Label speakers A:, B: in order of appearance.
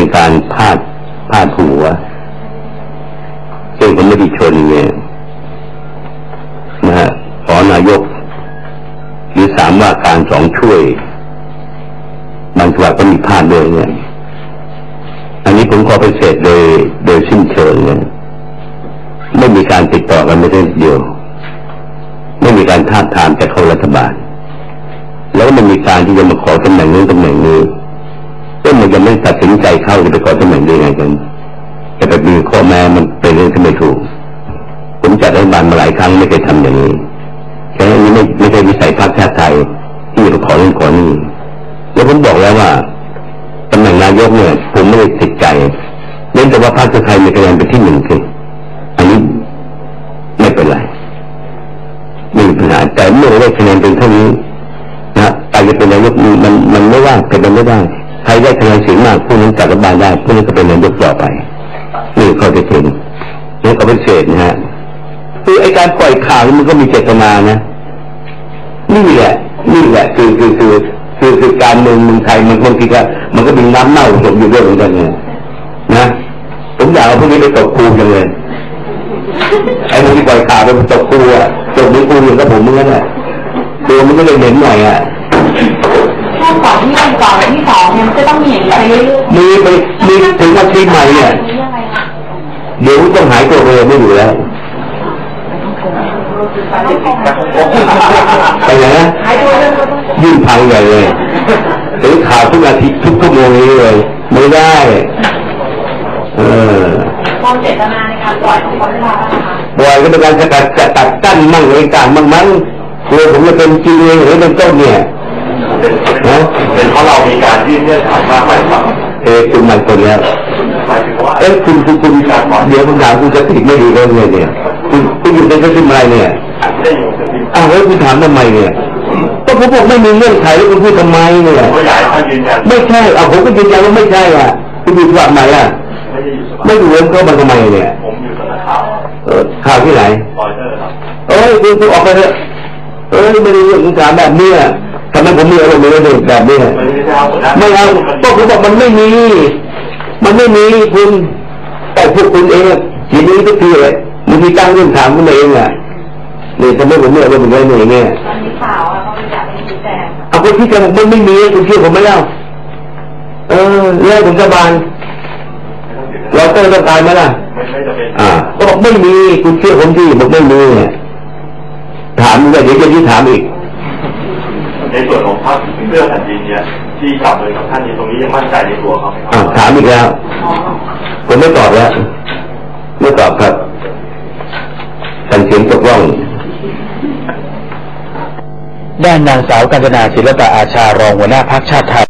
A: เป็นการพาดพาดหัวเช่นผมไม่ได้ชนเนี่ยนะฮะขอนายก หรือสามว่าการสองช่วย บางจังหวัดก็มีพลาดด้วยเนี่ยอันนี้ผมขอไปเสร็จโดย โดยสิ้นเชิงเนี่ยไม่มีการติดต่อกันไม่ได้เดียว ไม่มีการท้าทามจากเขารัฐบาล แล้วก็ไม่มีการที่จะมาขอตำแหน่งนู้นตำแหน่งนี้ ก็มันยังไม่ตัดสินใจเข้าจะไปขอตำแหน่งได้ไงกันแต่แบบมีข้อแม้มันเป็นเรื่องที่ไม่ถูก ผมจัดรัฐบาลมาหลายครั้งไม่เคยทำอย่างนี้แค่นี้ไม่ไม่ใช่วิสัยพรรคชาติไทยที่จะขอเรื่องขอนี้แล้วผมบอกแล้วว่าตำแหน่งนายกเนี่ยผมไม่ได้ติดใจเน้นแต่ว่าพรรคไทยมีคะแนนเป็นที่หนึ่งคืออันนี้ไม่เป็นไรไม่มีปัญหาแต่เมื่อได้คะแนนเป็นเท่านี้นะการจะเป็นนายกมันมันไม่ว่าเป็นไปไม่ได้ ใครได้คะแนนเสียงมากผู้นั้นจัดรัฐบาลได้ผู้นั้นก็เป็นนายกต่อไปนี่ข้อเท็จจริงนี่ก็เป็นเศษนะฮะคือไอการปล่อยข่าวมันก็มีเจตนานะนี่แหละนี่แหละคือคือคือคือคือการเมืองเมืองไทยมันบางทีก็มันก็มีน้ำเน่าผสมอยู่ด้วยเหมือนกันเนี่ยนะผมอยากเอาพวกนี้ไปตกครูจังเลยไอ้พวกที่ปล่อยข่าวไปตกครูอะตกเป็นครูอย่างกับผมเหมือนกันแหละตัวมันก็เลยเหม็นหน่อยอะ
B: ถ้าก่อนที่วันก่อนวันที่สองเนี่ยมัน จะต้องมีอย่างนี้ไปเรื่อยๆ
A: มีไปมีถึงอาทิตย์ใหม่เนี่ย
B: นี่ยังไงคะ
A: เดี๋ยวต้องหายตัวไปเลยไม่อยู่แล้วไปไหนนะ
B: หายตัวเรื่องก็ต้อง
A: ยิ่งพังใหญ่เลยหรือข่าวทุกอาทิตย์ทุกชั่วโมงนี้เลย ไม่ได้ เออ
B: มองเจตนาในการปล่อยของคนเรานะคะ
A: ปล่อยก็เป็นการสกัดจะตัดกั้นมั่งอะไรต่างมั่งมั้งกลัวผมจะเป็นจริงเองหรือเป็นต้นเนี่ยนะ
C: เป็นเพราะเรามีการยื่นเงื่อนไขมากไปครับ
A: เอ้คุณมันคนแล้ว
C: หมาย
A: เอ้คุณคุณคุณเดี๋ยวผมถามคุณจะติดไม่ดีเลยเนี่ยเนี่ยคุณคุณอยู่ในกระทรวงอะไรเนี่ย
C: ได้อยู่กับที่
A: อ้าวแล้วคุณถามทำไมเนี่ยก็ผมบอกไม่มีเงื่อนไขแล้วคุณพูดทำไมเนี่ย
C: ผมก็อยากให้ท่านยืนยัน
A: ไม่ใช่เอาผมก็ยืนยันว่าไม่ใช่อะคุณอยู่จังไหนอะ
C: ไม่อยู่สภา
A: ไม่อยู่แล้วเข้ามาทำไมเนี่ย
C: ผมอยู่สำนักข่าว
A: เออข่าวที่ไหน
C: รอย
A: เอ้ยคุณคุณออกไปเถอะเอ้ยไม่ได้เรื่องของการแบบเนี้ ยทำไมผมมีอารมณ์ในเรื่องแบบเนี้ย
C: ไม่ได้เอาหัวหน้า
A: ไม่เอาก็ผมบอกมันไม่มี มันไม่มีคุณแต่พวกคุณเองอะทีนี้ก็คืออะไรมันมีตั้งเรื่องถามคุณเองอะนี่ทำไมผมไม่เอาเรื่องแบบนี้อย่างเงี้ย
B: ตอนนี้ข่าวอะเขาอยากให้ชี้แจง
A: เอาคนที่จะบอกมันไม่มีคุณเชื่อผมไหมเล่าเออเล่าผมสบานเราเตอร์ต้องตายไหมล่ะ
C: ไม่ไม่จะเป็น
A: อ่าก็บอกไม่มีคุณเชื่อผมที่บอกไม่มีเนี่ยถามเลยเดี๋ยวจะยิ่งถามอีก
C: ในส่วนของพรรคเพื่อแผ่นดินเนี่ยที่จับมือกับท่านนี้ตรงนี้ยังมั่นใจในตัวเขาไหมค
A: อ่า
C: รับ
A: ถามอีกแล้วผมไม่ตอบแล้ว ไม่ตอบครับสันเสียงตกล่อง
D: ด้านนางสาวกัญจนาศิลปะอาชารองหัวหน้าพักชาติไทย